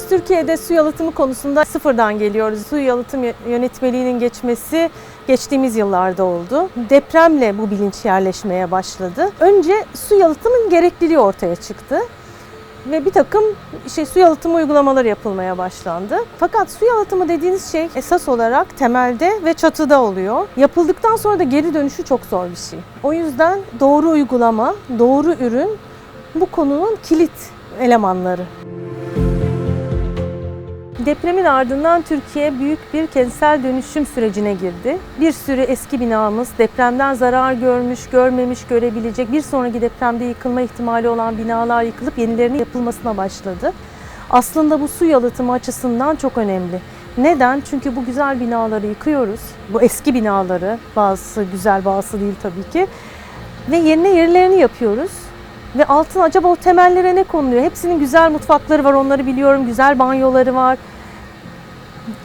Türkiye'de su yalıtımı konusunda sıfırdan geliyoruz. Su yalıtım yönetmeliğinin geçmesi geçtiğimiz yıllarda oldu. Depremle bu bilinç yerleşmeye başladı. Önce su yalıtımın gerekliliği ortaya çıktı ve bir takım şey su yalıtımı uygulamaları yapılmaya başlandı. Fakat su yalıtımı dediğiniz şey esas olarak temelde ve çatıda oluyor. Yapıldıktan sonra da geri dönüşü çok zor bir şey. O yüzden doğru uygulama, doğru ürün bu konunun kilit elemanları. Depremin ardından Türkiye büyük bir kentsel dönüşüm sürecine girdi. Bir sürü eski binamız depremden zarar görmüş, görmemiş, görebilecek bir sonraki depremde yıkılma ihtimali olan binalar yıkılıp yenilerinin yapılmasına başladı. Aslında bu su yalıtımı açısından çok önemli. Neden? Çünkü bu güzel binaları yıkıyoruz. Bu eski binaları, bazısı güzel bazısı değil tabii ki. Ve yerine yerlerini yapıyoruz. Ve altına acaba o temellere ne konuluyor? Hepsinin güzel mutfakları var, onları biliyorum. Güzel banyoları var.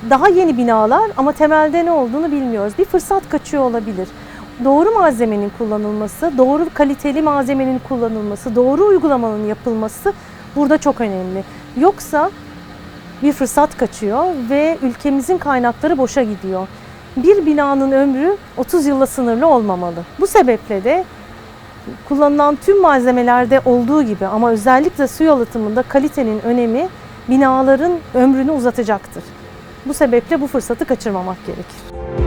Daha yeni binalar ama temelde ne olduğunu bilmiyoruz. Bir fırsat kaçıyor olabilir. Doğru malzemenin kullanılması, doğru kaliteli malzemenin kullanılması, doğru uygulamanın yapılması burada çok önemli. Yoksa bir fırsat kaçıyor ve ülkemizin kaynakları boşa gidiyor. Bir binanın ömrü 30 yılla sınırlı olmamalı. Bu sebeple de kullanılan tüm malzemelerde olduğu gibi ama özellikle su yalıtımında kalitenin önemi binaların ömrünü uzatacaktır. Bu sebeple bu fırsatı kaçırmamak gerekir.